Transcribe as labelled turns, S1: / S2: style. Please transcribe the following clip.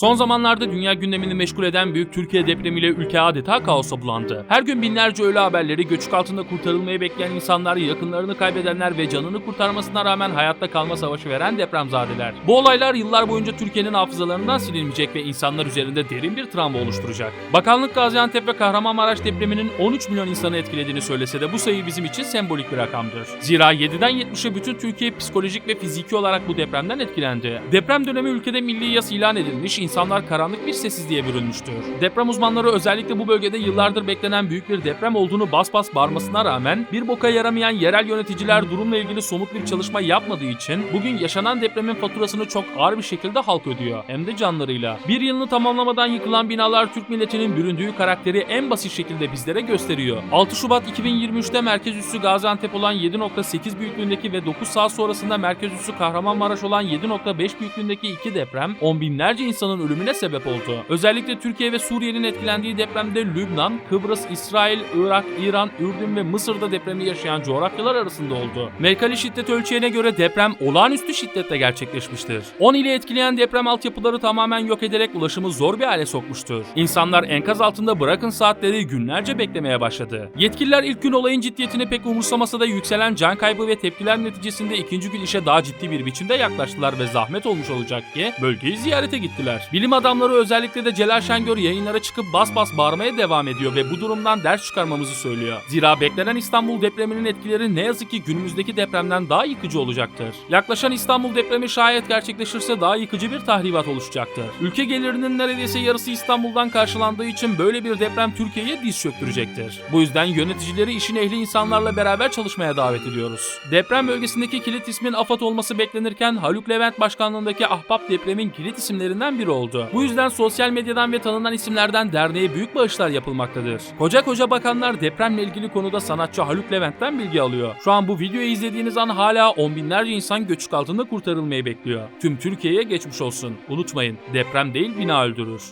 S1: Son zamanlarda dünya gündemini meşgul eden büyük Türkiye depremiyle ülke adeta kaosa bulandı. Her gün binlerce ölü haberleri, göçük altında kurtarılmayı bekleyen insanlar, yakınlarını kaybedenler ve canını kurtarmasına rağmen hayatta kalma savaşı veren depremzadeler. Bu olaylar yıllar boyunca Türkiye'nin hafızalarından silinmeyecek ve insanlar üzerinde derin bir travma oluşturacak. Bakanlık Gaziantep ve Kahramanmaraş depreminin 13 milyon insanı etkilediğini söylese de bu sayı bizim için sembolik bir rakamdır. Zira 7'den 70'e bütün Türkiye psikolojik ve fiziki olarak bu depremden etkilendi. Deprem dönemi ülkede milli yas ilan edilmiş, insanlar karanlık bir sessizliğe bürünmüştür. Deprem uzmanları özellikle bu bölgede yıllardır beklenen büyük bir deprem olduğunu bas bas bağırmasına rağmen bir boka yaramayan yerel yöneticiler durumla ilgili somut bir çalışma yapmadığı için bugün yaşanan depremin faturasını çok ağır bir şekilde halk ödüyor. Hem de canlarıyla. Bir yılını tamamlamadan yıkılan binalar Türk milletinin büründüğü karakteri en basit şekilde bizlere gösteriyor. 6 Şubat 2023'te merkez üssü Gaziantep olan 7.8 büyüklüğündeki ve 9 saat sonrasında merkez üssü Kahramanmaraş olan 7.5 büyüklüğündeki iki deprem on binlerce insanın ölümüne sebep oldu. Özellikle Türkiye ve Suriye'nin etkilendiği depremde Lübnan, Kıbrıs, İsrail, Irak, İran, Ürdün ve Mısır'da depremi yaşayan coğrafyalar arasında oldu. Merkali şiddet ölçeğine göre deprem olağanüstü şiddetle gerçekleşmiştir. 10 ile etkileyen deprem altyapıları tamamen yok ederek ulaşımı zor bir hale sokmuştur. İnsanlar enkaz altında bırakın saatleri günlerce beklemeye başladı. Yetkililer ilk gün olayın ciddiyetini pek umursamasa da yükselen can kaybı ve tepkiler neticesinde ikinci gün işe daha ciddi bir biçimde yaklaştılar ve zahmet olmuş olacak ki bölgeyi ziyarete gittiler. Bilim adamları özellikle de Celal Şengör yayınlara çıkıp bas bas bağırmaya devam ediyor ve bu durumdan ders çıkarmamızı söylüyor. Zira beklenen İstanbul depreminin etkileri ne yazık ki günümüzdeki depremden daha yıkıcı olacaktır. Yaklaşan İstanbul depremi şayet gerçekleşirse daha yıkıcı bir tahribat oluşacaktır. Ülke gelirinin neredeyse yarısı İstanbul'dan karşılandığı için böyle bir deprem Türkiye'ye diz çöktürecektir. Bu yüzden yöneticileri işin ehli insanlarla beraber çalışmaya davet ediyoruz. Deprem bölgesindeki kilit ismin AFAD olması beklenirken Haluk Levent başkanlığındaki Ahbap depremin kilit isimlerinden biri oldu. Bu yüzden sosyal medyadan ve tanınan isimlerden derneğe büyük bağışlar yapılmaktadır. Koca koca bakanlar depremle ilgili konuda sanatçı Haluk Levent'ten bilgi alıyor. Şu an bu videoyu izlediğiniz an hala on binlerce insan göçük altında kurtarılmayı bekliyor. Tüm Türkiye'ye geçmiş olsun. Unutmayın deprem değil bina öldürür.